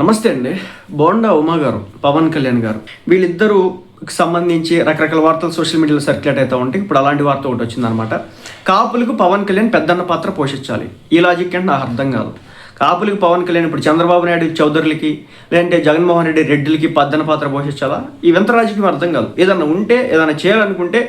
నమస్తే అండి. బోండా ఉమా గారు పవన్ కళ్యాణ్ గారు. వీళ్ళిద్దరూ సంబంధించి రకరకాల వార్తలు సోషల్ మీడియాలో సర్క్యులేట్ అవుతూ ఉంటే ఇప్పుడు అలాంటి వార్త ఒకటి వచ్చిందనమాట కాపులకు పవన్ కళ్యాణ్ పెద్దన్న పాత్ర పోషించాలి. ఈ లాజిక్ అంటే నాకు అర్థం కాదు. కాపులకు పవన్ కళ్యాణ్ ఇప్పుడు చంద్రబాబు నాయుడు చౌదరులకి లేదంటే జగన్మోహన్ రెడ్డి రెడ్డిలకి పెద్దన్న పాత్ర పోషించాలా? ఈ వింత రాజకీయం అర్థం కాదు. ఏదన్నా ఉంటే ఏదైనా చేయాలనుకుంటే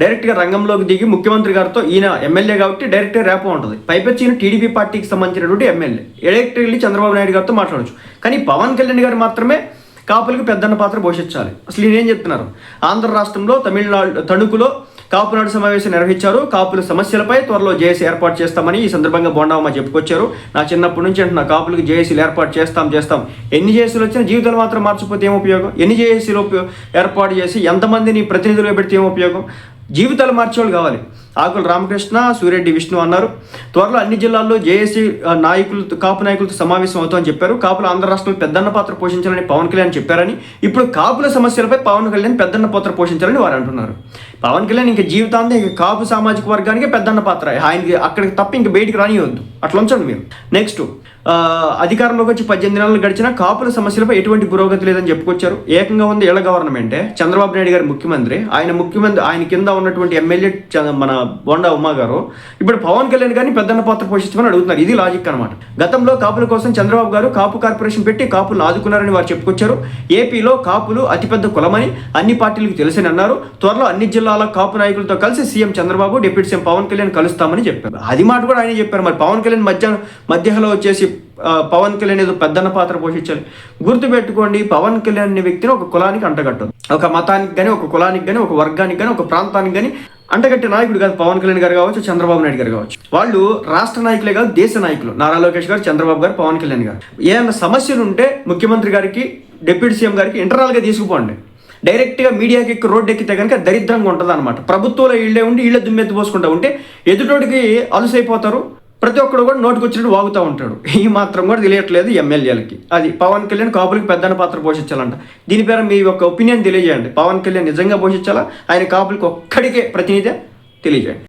డైరెక్ట్గా రంగంలోకి దిగి ముఖ్యమంత్రి గారితో ఈయన ఎమ్మెల్యే కాబట్టి డైరెక్ట్గా రేపో ఉంటుంది. పైపెచ్చి ఈయన టీడీపీ పార్టీకి సంబంధించినటువంటి ఎమ్మెల్యే. డైరెక్ట్ వెళ్ళి చంద్రబాబు నాయుడు గారితో మాట్లాడచ్చు. కానీ పవన్ కళ్యాణ్ గారు మాత్రమే కాపులకు పెద్దన్న పాత్ర పోషించాలి. అసలు ఈయన ఏం చెప్తున్నారు? ఆంధ్ర రాష్ట్రంలో తమిళనాడు తణుకులో కాపునాడు సమావేశం నిర్వహించారు. కాపుల సమస్యలపై త్వరలో జేఏసీ ఏర్పాటు చేస్తామని ఈ సందర్భంగా బోండావమ్మ చెప్పుకొచ్చారు. నా చిన్నప్పటి నుంచి అంటున్నా కాపులకు జేఏసీలు ఏర్పాటు చేస్తాం చేస్తాం. ఎన్ని జేఏసీలు వచ్చినా జీవితాలు మాత్రం మార్చిపోతే ఏం ఉపయోగం? ఎన్ని జేఏసీలు ఉపయో- ఏర్పాటు చేసి ఎంతమందిని ప్రతినిధులు పెడితే ఏం ఉపయోగం? జీవితాలు మార్చేవాళ్ళు కావాలి. ఆకుల రామకృష్ణ సూర్యరెడ్డి విష్ణు అన్నారు. త్వరలో అన్ని జిల్లాల్లో జేఏసీ నాయకులతో కాపు నాయకులతో సమావేశం అవుతామని చెప్పారు. కాపులు ఆంధ్ర రాష్ట్రంలో పెద్దన్న పాత్ర పోషించాలని పవన్ కళ్యాణ్ చెప్పారని ఇప్పుడు కాపుల సమస్యలపై పవన్ కళ్యాణ్ పెద్దన్న పాత్ర పోషించాలని వారు అంటున్నారు. పవన్ కళ్యాణ్ ఇంకా జీవితాంతం ఇంకా కాపు సామాజిక వర్గానికి పెద్దన్న పాత్ర. ఆయనకి అక్కడికి తప్ప ఇంక బయటికి రానివద్దు అట్లా ఉంచండి మీరు. నెక్స్ట్ అధికారంలోకి వచ్చి పద్దెనిమిది నెలలు గడిచిన కాపుల సమస్యలపై ఎటువంటి పురోగతి లేదని చెప్పుకొచ్చారు. ఏకంగా ఉంది ఇళ్ళ గవర్నమెంటే. చంద్రబాబు నాయుడు గారు ముఖ్యమంత్రి. ఆయన ముఖ్యమంత్రి ఆయన కింద ఉన్నటువంటి ఎమ్మెల్యే మన బొండా ఉమా గారు. ఇప్పుడు పవన్ కళ్యాణ్ గారిని పెద్దన్న పాత్ర పోషిస్తామని అడుగుతున్నారు. ఇది లాజిక్ అనమాట గతంలో కాపుల కోసం చంద్రబాబు గారు కాపు కార్పొరేషన్ పెట్టి కాపులను ఆదుకున్నారని వారు చెప్పుకొచ్చారు. ఏపీలో కాపులు అతిపెద్ద కులమని అన్ని పార్టీలకు తెలుసని అన్నారు. త్వరలో అన్ని జిల్లా జిల్లాల కాపు నాయకులతో కలిసి CM Chandrababu deputy CM Pawan Kalyan కలుస్తామని చెప్పారు. అది మాట కూడా ఆయన చెప్పారు. మరి పవన్ కళ్యాణ్ మధ్య మధ్యలో వచ్చేసి పవన్ కళ్యాణ్ ఏదో పెద్దన్న పాత్ర పోషించాలి గుర్తుపెట్టుకోండి పవన్ కళ్యాణ్ అనే వ్యక్తిని ఒక కులానికి అంటగట్టదు ఒక మతానికి కానీ ఒక కులానికి కానీ ఒక వర్గానికి కానీ ఒక ప్రాంతానికి కానీ అంటగట్టే నాయకుడు కాదు పవన్ కళ్యాణ్ గారు కావచ్చు చంద్రబాబు నాయుడు గారు కావచ్చు. వాళ్ళు రాష్ట్ర నాయకులే కాదు దేశ నాయకులు. నారా లోకేష్ గారు చంద్రబాబు గారు పవన్ కళ్యాణ్ గారు. ఏమైనా సమస్యలు ఉంటే ముఖ్యమంత్రి గారికి డిప్యూటీ సీఎం గారికి ఇంటర్నల్గా తీసుకుపోండి. డైరెక్ట్గా మీడియాకి ఎక్కి రోడ్డు ఎక్కితే కనుక దరిద్రంగా ఉంటుంది అనమాట ప్రభుత్వంలో ఇళ్ళే ఉండి ఇళ్ళ దుమ్మెత్తి పోసుకుంటా ఉంటే ఎదుటోడికి అలుసైపోతారు. ప్రతి ఒక్కడు కూడా నోటికి వచ్చినట్టు వాగుతూ ఉంటాడు. ఈ మాత్రం కూడా తెలియట్లేదు ఎమ్మెల్యేలకి. అది పవన్ కళ్యాణ్ కాపులకి పెద్దన పాత్ర పోషించాలంట. దీని పేరు మీ యొక్క ఒపీనియన్ తెలియజేయండి. పవన్ కళ్యాణ్ నిజంగా పోషించాలా? ఆయన కాపులకి ఒక్కడికే ప్రతినిధి తెలియజేయండి.